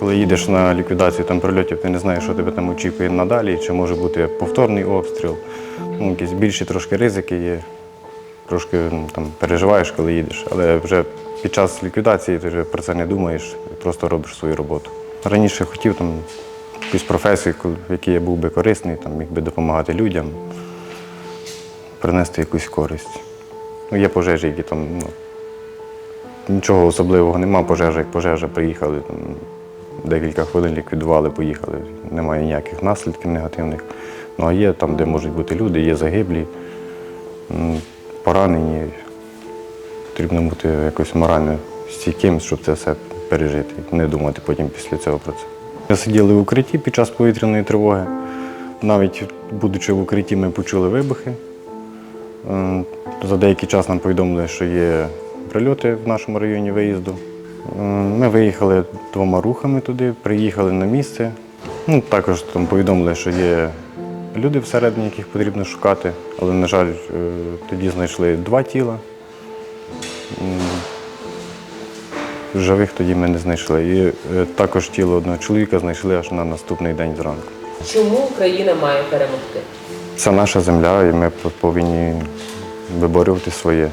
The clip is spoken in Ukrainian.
Коли їдеш на ліквідацію там прильотів, ти не знаєш, що тебе там очікує надалі, чи може бути повторний обстріл. Ну, якісь більші трошки ризики є. Трошки ну, там, переживаєш, коли їдеш. Але вже під час ліквідації ти вже про це не думаєш, просто робиш свою роботу. Раніше хотів там якусь професію, в якій я був би корисний, там, міг би допомагати людям, принести якусь користь. Ну, є пожежі, які там ну, нічого особливого нема, пожежа як пожежа, приїхали, там, декілька хвилин ліквідували, поїхали. Немає ніяких наслідків негативних. Ну а є там, де можуть бути люди, є загиблі, поранені. Потрібно бути якось морально стійким, щоб це все пережити, не думати потім після цього про це. Ми сиділи в укритті під час повітряної тривоги. Навіть будучи в укритті, ми почули вибухи. За деякий час нам повідомили, що є прильоти в нашому районі виїзду. Е, Ми виїхали двома рухами туди, приїхали на місце. Ну, також там повідомили, що є люди всередині, яких потрібно шукати, але, на жаль, е, тоді знайшли два тіла. Живих тоді ми не знайшли. І е, також тіло одного чоловіка знайшли аж на наступний день зранку. Чому Україна має перемогти? Це наша земля, і ми повинні виборювати своє.